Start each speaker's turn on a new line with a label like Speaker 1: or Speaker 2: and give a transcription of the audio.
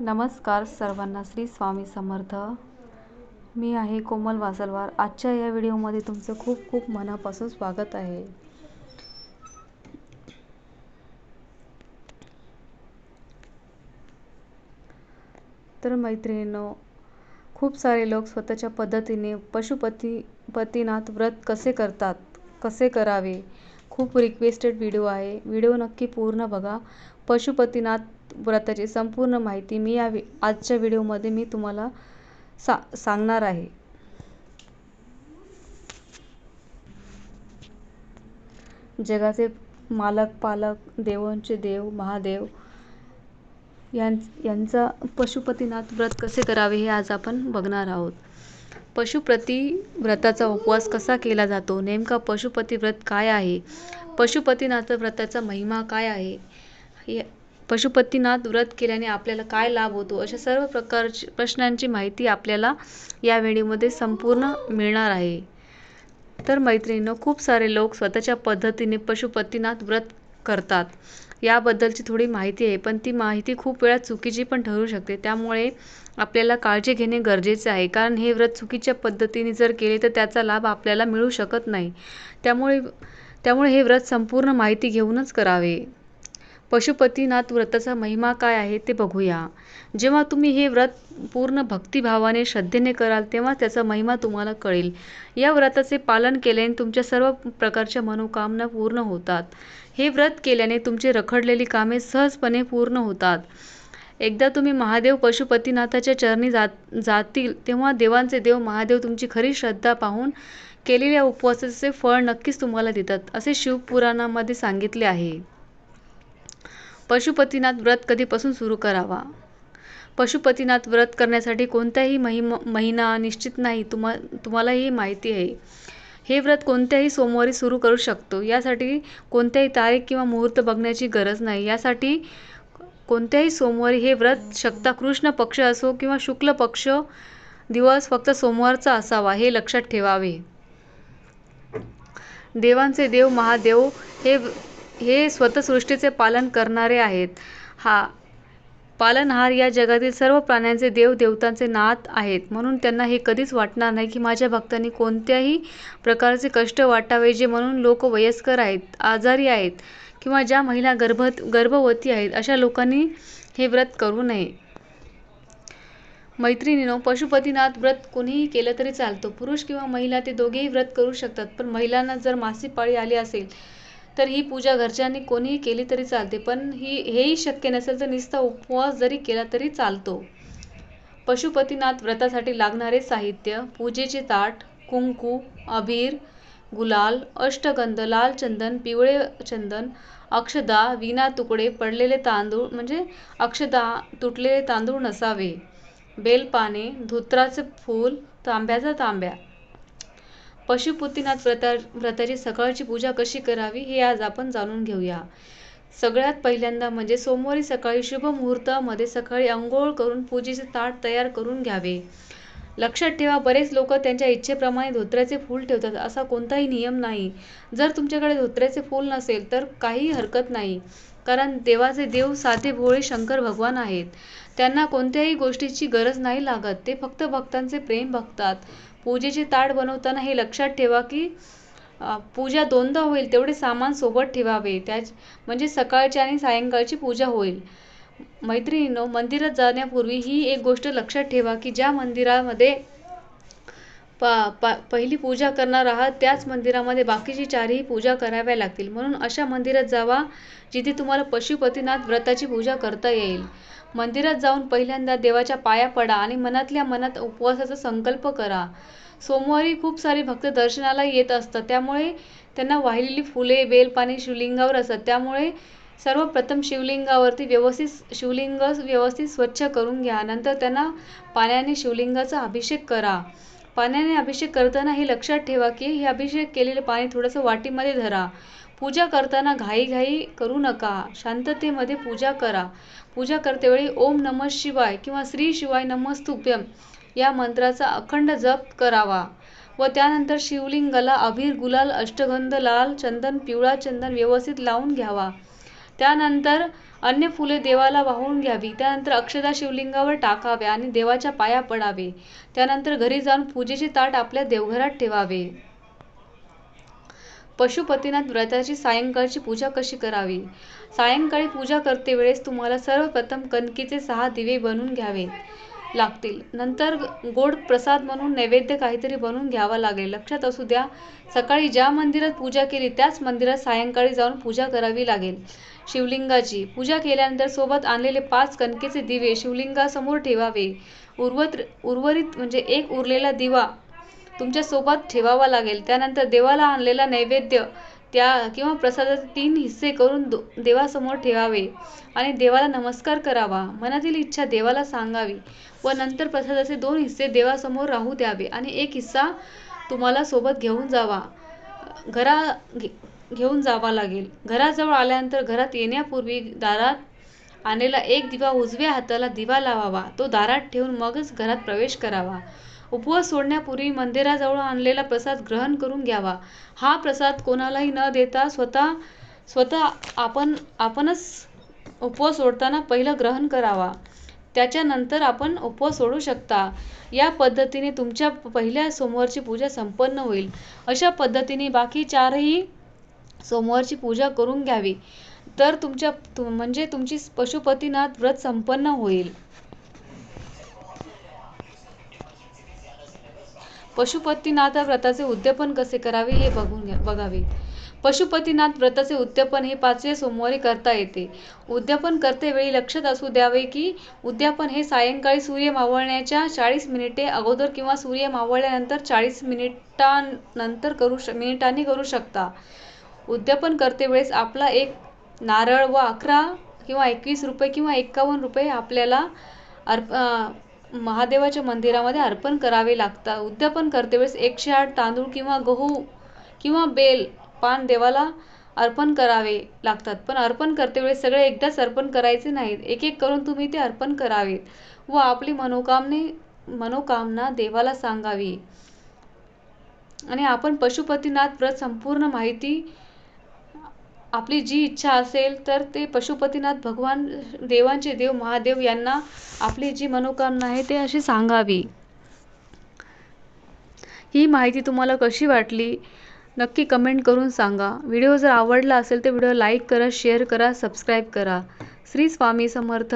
Speaker 1: नमस्कार सर्वांना श्री स्वामी समर्थ. मी आहे कोमल वासलवार. आजच्या या व्हिडिओमध्ये तुमचं खूप खूप मनापासून स्वागत आहे. तर मैत्रिणींनो खूप सारे लोक स्वतःच्या पद्धतीने पशुपती पतीनाथ व्रत कसे करतात कसे करावे खूप रिक्वेस्टेड व्हिडिओ आहे. व्हिडिओ नक्की पूर्ण बघा. पशुपतीनाथ व्रताची संपूर्ण माहिती मी या आजच्या व्हिडिओमध्ये मी तुम्हाला सा सांगणार आहे. जगाचे मालक पालक देवांचे देव महादेव यां यांचा पशुपतीनाथ व्रत कसे करावे हे आज आपण बघणार आहोत. पशुपती व्रताचा उपवास कसा केला जातो? नेमका पशुपती व्रत काय आहे? पशुपतीनाथ व्रताचा महिमा काय आहे? पशुपतीनाथ व्रत केल्याने आपल्याला काय लाभ होतो? अशा सर्व प्रकारची प्रश्नांची माहिती आपल्याला या वेळेमध्ये संपूर्ण मिळणार आहे. तर मैत्रिणींनो खूप सारे लोक स्वतःच्या पद्धतीने पशुपतीनाथ व्रत करतात. याबद्दलची थोडी माहिती आहे पण ती माहिती खूप वेळा चुकीची पण ठरू शकते. त्यामुळे आपल्याला काळजी घेणे गरजेचे आहे. कारण हे व्रत चुकीच्या पद्धतीने जर केले तर त्याचा लाभ आपल्याला मिळू शकत नाही. त्यामुळे त्यामुळे हे व्रत संपूर्ण माहिती घेऊनच करावे. पशुपतीनाथ व्रताचा महिमा काय आहे ते बघूया. जेव्हा तुम्ही हे व्रत पूर्ण भक्तिभावाने श्रद्धेने कराल तेव्हा त्याचा महिमा तुम्हाला कळेल. या व्रताचे पालन केल्याने तुमच्या सर्व प्रकारच्या मनोकामना पूर्ण होतात. हे व्रत केल्याने तुमची रखडलेली कामे सहजपणे पूर्ण होतात. एकदा तुम्ही महादेव पशुपतीनाथाच्या चरणी जात जातील तेव्हा देवांचे देव महादेव तुमची खरी श्रद्धा पाहून केलेल्या उपवासाचे फळ नक्कीच तुम्हाला देतात असे शिवपुराणामध्ये सांगितले आहे. पशुपतीनाथ व्रत कधीपासून सुरू करावा? पशुपतीनाथ व्रत करण्यासाठी कोणताही महिम महिना निश्चित नाही तुम्हा तुम्हालाही माहिती आहे. हे व्रत कोणत्याही सोमवारी सुरू करू शकतो. यासाठी कोणत्याही तारीख किंवा मुहूर्त बघण्याची गरज नाही. यासाठी कोणत्याही सोमवारी हे व्रत शकता कृष्ण पक्ष असो किंवा शुक्ल पक्ष दिवस फक्त सोमवारचा असावा हे लक्षात ठेवावे. देवांचे देव महादेव हे हे स्वतःसृष्टीचे पालन करणारे आहेत. हा पालनहार या जगातील सर्व प्राण्यांचे देव देवतांचे नात आहेत. म्हणून त्यांना हे कधीच वाटणार नाही की माझ्या भक्तांनी कोणत्याही प्रकारचे कष्ट वाटावे जे म्हणून लोक वयस्कर आहेत आजारी आहेत किंवा ज्या महिला गर्भ गर्भवती आहेत अशा लोकांनी हे व्रत करू नये. मैत्रिणीनो पशुपतीनाथ व्रत कोणीही केलं तरी चालतो. पुरुष किंवा महिला ते दोघेही व्रत करू शकतात पण महिलांना जर मासिक पाळी आली असेल तर ही पूजा घरच्यांनी कोणीही केली तरी चालते पण ही हेही शक्य नसेल तर निस्ता उपवास जरी केला तरी चालतो. पशुपतीनाथ व्रतासाठी लागणारे साहित्य पूजेचे ताट कुंकू अबीर गुलाल अष्टगंध लाल चंदन पिवळे चंदन अक्षदा विना तुकडे पडलेले तांदूळ म्हणजे अक्षदा तुटलेले तांदूळ नसावे. बेलपाने धोत्राचे फूल तांब्याचा तांब्या. पशुपतीनाथ व्रता व्रताची सकाळची पूजा कशी करावी हे आज आपण जाणून घेऊया. सगळ्यात पहिल्यांदा म्हणजे सोमवारी सकाळी शुभ मुहूर्तामध्ये सकाळी अंघोळ करून पूजेचे ताट तयार करून घ्यावे. लक्षात ठेवा बरेच लोक त्यांच्या इच्छेप्रमाणे धोत्र्याचे फूल ठेवतात असा कोणताही नियम नाही. जर तुमच्याकडे धोत्र्याचे फूल नसेल तर काही हरकत नाही कारण देवाचे देव साधे भोळे शंकर भगवान आहेत. त्यांना कोणत्याही गोष्टीची गरज नाही लागत ते फक्त भक्तांचे प्रेम बघतात. पूजेची ताट बनवताना हे लक्षात ठेवा की पूजा दोनदा होईल तेवढे सामान सोबत ठेवावे. त्या म्हणजे सकाळची आणि सायंकाळची पूजा होईल. मैत्रिणींनो मंदिरात जाण्यापूर्वी ही एक गोष्ट लक्षात ठेवा की ज्या मंदिरामध्ये पा पा पहिली पूजा करणार आहात त्याच मंदिरामध्ये बाकीची चारही पूजा कराव्या लागतील. म्हणून अशा मंदिरात जावा जिथे तुम्हाला पशुपतीनाथ व्रताची पूजा करता येईल. मंदिरात जाऊन पहिल्यांदा देवाच्या पाया पडा आणि मनातल्या मनात उपवासाचा संकल्प करा. सोमवारी खूप सारे भक्त दर्शनाला येत असतात त्यामुळे त्यांना वाहिलेली फुले बेलपाने शिवलिंगावर असतात. त्यामुळे सर्वप्रथम शिवलिंगावरती व्यवस्थित शिवलिंग व्यवस्थित स्वच्छ करून घ्या. नंतर त्यांना पाण्याने शिवलिंगाचा अभिषेक करा. पाण्याने अभिषेक करताना हे लक्षात ठेवा की हे अभिषेक केलेले पाणी थोडंसं वाटीमध्ये धरा. पूजा करताना घाईघाई करू नका. शांततेमध्ये पूजा करा. पूजा करतेवेळी ओम नमः शिवाय किंवा श्री शिवाय नमस्तुभ्यम या मंत्राचा अखंड जप करावा. व त्यानंतर शिवलिंगाला अबीर गुलाल अष्टगंध लाल चंदन पिवळा चंदन व्यवस्थित लावून घ्यावा. त्यानंतर अन्य फुले देवाला वाहून घ्यावी. त्यानंतर अक्षदा शिवलिंगावर टाकाव्या आणि देवाच्या पाया पडावे. त्यानंतर घरी जाऊन पूजेचे ताट आपल्या देवघरात ठेवावे. पशुपतीनाथ व्रताची सायंकाळची पूजा कशी करावी? सायंकाळी पूजा करते वेळेस तुम्हाला सर्वप्रथम कणकीचे सहा दिवे बनवून घ्यावे. लागतील. नंतर गोड प्रसाद म्हणून नैवेद्य काहीतरी बनवून घ्यावा लागेल. लक्षात असू द्या सकाळी ज्या मंदिरात पूजा केली त्याच मंदिरात सायंकाळी जाऊन पूजा करावी लागेल. शिवलिंगाची. पूजा केल्यानंतर सोबत आणलेले पाच कणकेचे दिवे शिवलिंगासमोर ठेवावे. उर्वत उर्वरित म्हणजे एक उरलेला दिवा तुमच्यासोबत ठेवावा लागेल. त्यानंतर देवाला आणलेला नैवेद्य त्या किंवा प्रसादाचे तीन हिस्से करून दो देवासमोर ठेवावे आणि देवाला नमस्कार करावा. मनातील इच्छा देवाला सांगावी व नंतर प्रसादाचे दोन हिस्से देवासमोर राहू द्यावे आणि एक हिस्सा तुम्हाला सोबत घेऊन जावा. घरा घेऊन जावा लागेल. घराजवळ आल्यानंतर घरात येण्यापूर्वी दारात आणलेला एक दिवा उजव्या हाताला दिवा लावावा. तो दारात ठेवून मगच घरात प्रवेश करावा. उपवास सोडण्यापूर्वी मंदिराजवळ आणलेला प्रसाद ग्रहण करून घ्यावा. हा प्रसाद कोणालाही न देता स्वतः स्वतः आपण आपणच उपवास सोडताना पहिलं ग्रहण करावा. त्याच्यानंतर आपण उपवास सोडू शकता. या पद्धतीने तुमच्या पहिल्या सोमवारची पूजा संपन्न होईल. अशा पद्धतीने बाकी चारही सोमवारची पूजा करून घ्यावी. तर तुमच्या म्हणजे तुमची पशुपतीनाथ व्रत संपन्न होईल. पशुपतीनाथ व्रताचे उद्यापन कसे करावे हे बघून बघावे. पशुपतीनाथ व्रताचे उद्यापन हे पाचव्या सोमवारी करता येते. उद्यापन वेळी लक्षात असू द्यावे की उद्यापन हे सायंकाळी सूर्य मावळण्याच्या चाळीस मिनिटे अगोदर किंवा सूर्य मावळल्यानंतर चाळीस मिनिटांनंतर करू श मिनिटांनी करू शकता. उद्यापन वेळेस आपला एक नारळ व अकरा किंवा एकवीस रुपये किंवा एकावन्न रुपये आपल्याला अर्प महादेवाच्या मंदिरामध्ये अर्पण करावे लागतात उद्यापन वेळेस एकशे आठ तांदूळ किंवा गहू किंवा बेल पान देवाला अर्पण करावे लागतात. पण अर्पण वेळेस सगळे एकदाच अर्पण करायचे नाहीत. एक एक करून तुम्ही ते अर्पण करावेत व आपली मनोकामने मनोकामना देवाला सांगावी. आणि आपण पशुपतीनाथ व्रत संपूर्ण माहिती आपली जी इच्छा असेल तर ते पशुपतीनाथ भगवान देवांचे देव महादेव यांना आपली जी मनोकामना आहे ते अशी सांगावी. ही माहिती तुम्हाला कशी वाटली नक्की कमेंट करून सांगा. व्हिडिओ जर आवडला असेल तर व्हिडिओ लाईक करा शेअर करा सबस्क्राईब करा. श्री स्वामी समर्थ.